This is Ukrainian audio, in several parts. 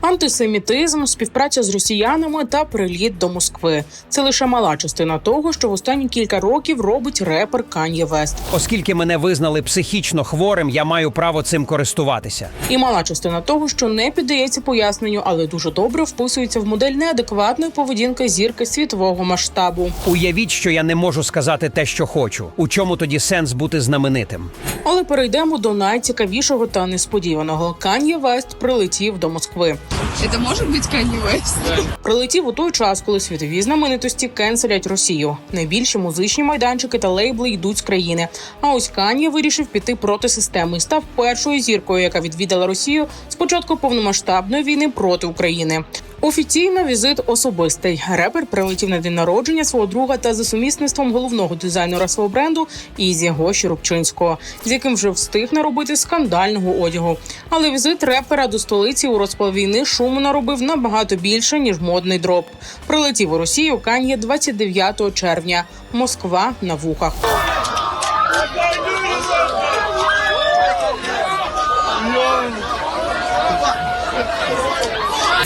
Антисемітизм, співпраця з росіянами та приліт до Москви це лише мала частина того, що в останні кілька років робить репер Кан'є Вест, Оскільки мене визнали психічно хворим, я маю право цим користуватися. і мала частина того, що не піддається поясненню, але дуже добре вписується в модель неадекватної поведінки зірки світового масштабу. Уявіть, що я не можу сказати те, що хочу. У чому тоді сенс бути знаменитим? Але перейдемо до найцікавішого та несподіваного. Кан'є Вест прилетів до Москви. Это може бути West? Прилетів у той час, коли світові знаменитості кенселять Росію. Найбільші музичні майданчики та лейбли йдуть з країни. А ось Кан'є вирішив піти проти системи став першою зіркою, яка відвідала Росію з початку повномасштабної війни проти України. Офіційно візит особистий. Репер прилетів на день народження свого друга та за сумісництвом головного дизайнера свого бренду Ізі Гоші Рубчинського, з яким вже встиг наробити скандального одягу. Але візит репера до столиці у розпал війни шуму наробив набагато більше ніж модний дроп. Прилетів у Росію Кан'є 29 червня. Москва на вухах.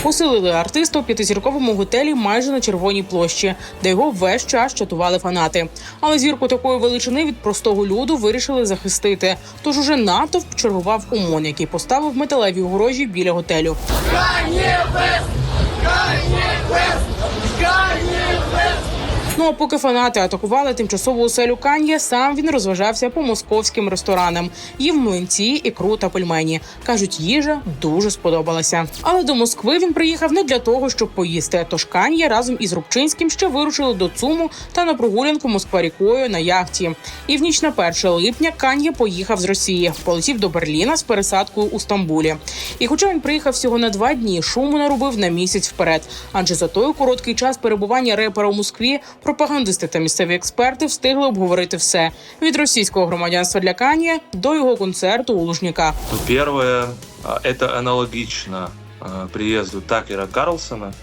Поселили артиста у п'ятизірковому готелі майже на червоній площі, де його весь час чатували фанати. Але зірку такої величини від простого люду вирішили захистити. Тож уже натовп чергував ОМОН, який поставив металеві огорожі біля готелю. Ну а поки фанати атакували тимчасову оселю Кан'є, сам він розважався по московським ресторанам, їв млинці, ікру та пельмені. кажуть, їжа дуже сподобалася. Але до Москви він приїхав не для того, щоб поїсти. Тож Кан'є разом із Рубчинським ще вирушили до Цуму та на прогулянку Москва рікою на яхті. І в ніч на 1 липня Кан'є поїхав з Росії, полетів до Берліна з пересадкою у Стамбулі. І хоча він приїхав всього на два дні, шуму наробив на місяць вперед. Адже за той короткий час перебування репера у Москві пропагандисти та місцеві експерти встигли обговорити все від російського громадянства для Кан'є до його концерту у Лужніках. Ну, Первое, а, это аналогично а, приезду Такера Карлсона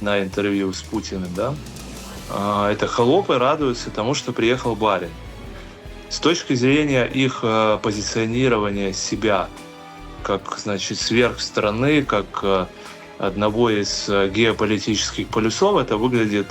на интервью с Путиным, да? А, Это холопы радуются тому, что приехал Барин. С точки зрения их а, позиционирования себя как, значит, сверхстраны, как а, одного из а, геополитических полюсов, это выглядит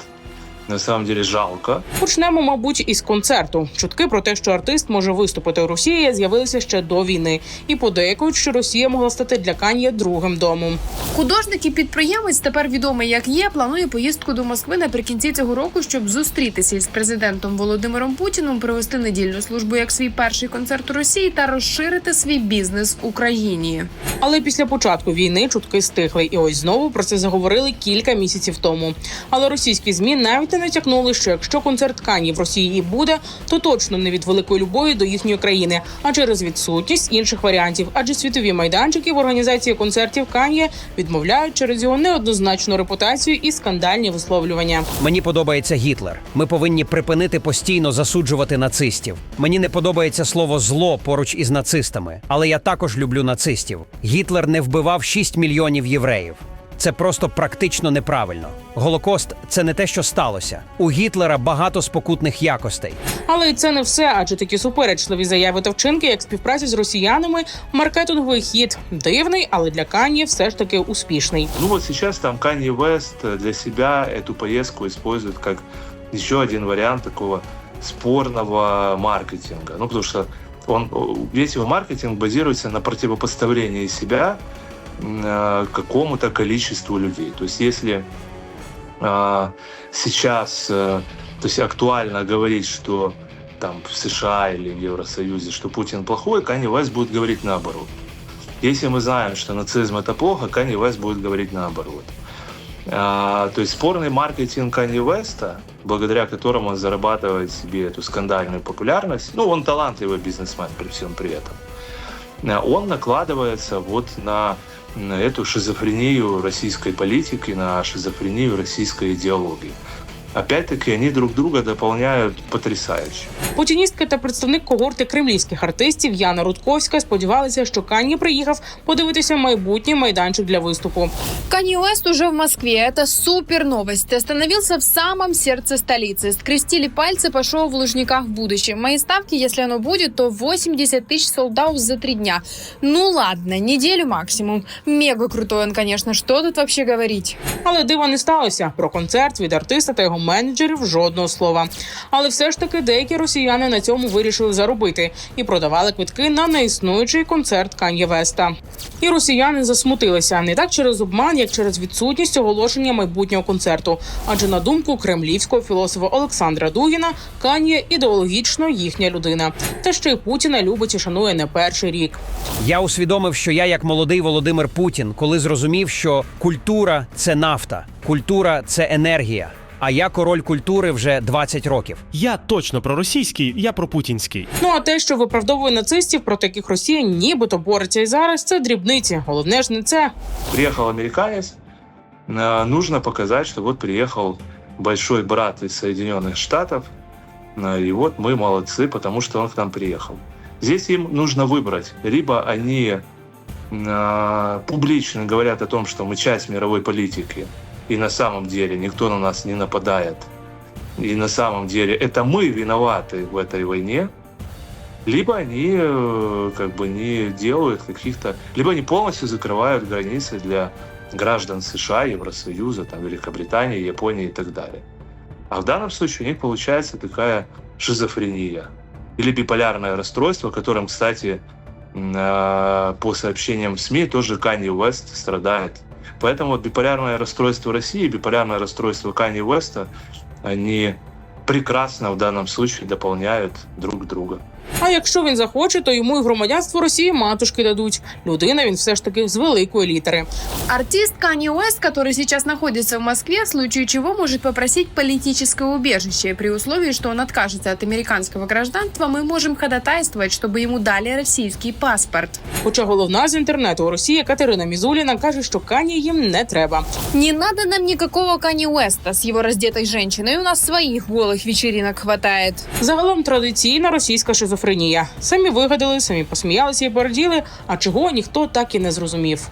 на самом деле жалко. Почнемо, мабуть, із концерту. Чутки про те, що артист може виступити у Росії, з'явилися ще до війни, і подейкують, що Росія могла стати для Кан'є другим домом. Художник і підприємець, тепер відомий як є, планує поїздку до Москви наприкінці цього року, щоб зустрітися із президентом Володимиром Путіним, провести недільну службу як свій перший концерт у Росії та розширити свій бізнес в Україні. Але після початку війни чутки стихли, і ось знову про це заговорили кілька місяців тому. Але російські змі навіть не натякнули, що якщо концерт Кані в Росії і буде, то точно не від великої любові до їхньої країни, а через відсутність інших варіантів. Адже світові майданчики в організації концертів Кан'є відмовляють через його неоднозначну репутацію і скандальні висловлювання. Мені подобається Гітлер. Ми повинні припинити постійно засуджувати нацистів. Мені не подобається слово зло поруч із нацистами, але я також люблю нацистів. Гітлер не вбивав 6 мільйонів євреїв. Це просто практично неправильно. Голокост це не те, що сталося. У Гітлера багато спокутних якостей. Але це не все, адже такі суперечливі заяви та вчинки, як співпраця з росіянами, маркетинговий хід дивний, але для Кан'є все ж таки успішний. Ну вот сейчас там Kanye West для себя эту поездку использует как еще один вариант такого спорного маркетинга. Ну потому что он, весь его маркетинг базируется на противопоставлении себя э, какому-то количеству людей. То есть если а, сейчас э, то есть актуально говорить, что там в США или в Евросоюзе, что Путин плохой, Kanye West будет говорить наоборот. Если мы знаем, что нацизм это плохо, Kanye West будет говорить наоборот. А, то есть спорный маркетинг Kanye West, благодаря которому он зарабатывает себе эту скандальную популярность, ну, он талантливый бизнесмен при всем при этом, он накладывается вот на, на эту шизофрению российской политики, на шизофрению российской идеологии. опять-таки они друг друга дополняют потрясающе. Путіністка та представник когорти кремлівських артистів Яна Рудковська сподівалися, що Кан'є приїхав подивитися майбутній майданчик для виступу. Канье Уэст уже в Москве. Это супер новость. Остановился в самом сердце столицы. Скрестили пальцы, пошел в Лужниках в будущем. Мои ставки, если оно будет, то 80 тысяч солдат за три дня. Ну ладно, неделю максимум. Мега крутой он, конечно. Что тут вообще говорить? Але дива не сталося. Про концерт від артиста та його менеджерів жодного слова. Але все ж таки деякі росіяни на цьому вирішили заробити і продавали квитки на неіснуючий концерт Кан'є Веста. І росіяни засмутилися не так через обман, як через відсутність оголошення майбутнього концерту. Адже на думку кремлівського філософа Олександра Дугіна, Кан'є ідеологічно їхня людина. Та ще й Путіна любить і шанує не перший рік. Я усвідомив, що я, як молодий Володимир Путін, коли зрозумів, що культура це нафта, культура це енергія. А я король культури вже 20 років. Я точно проросійський, я пропутінський. Ну а те, що виправдовує нацистів, проти яких Росія нібито бореться і зараз, це дрібниці. Головне ж не це. Приехал американец, э, нужно показать, что вот приехал большой брат из Соединенных Штатов, э, и вот мы молодцы, потому что он к нам приехал. Здесь им нужно выбрать. Либо они э, публично говорят о том, что мы часть мировой политики, И на самом деле никто на нас не нападает, и на самом деле это мы виноваты в этой войне, либо они э, как бы не делают каких-то, либо они полностью закрывают границы для граждан США, Евросоюза, там, Великобритании, Японии и так далее. А в данном случае у них получается такая шизофрения или биполярное расстройство, которым, кстати, э, по сообщениям в СМИ тоже Канье Уэст страдает. Поэтому биполярное расстройство России биполярное расстройство Кани Уэста, они прекрасно в данном случае дополняют друг друга. А якщо він захоче, то йому і громадянство Росії матушки дадуть. Людина він все ж таки з великої літери. Артист Канье Уэст, который сейчас находится в Москве, в случае чего может попросить политическое убежище. При условии, что он откажется от американского гражданства, мы можем ходатайствовать, чтобы ему дали российский паспорт. Хоча головна з інтернету у Росії Катерина Мізуліна каже, що Кані їм не треба. Не надо нам никакого Канье Уэста с его раздетой женщиной. У нас своих голых вечеринок хватает. Загалом традиційна російська шизофренія. Самі вигадали, самі посміялися і породіли. А чого ніхто так і не зрозумів.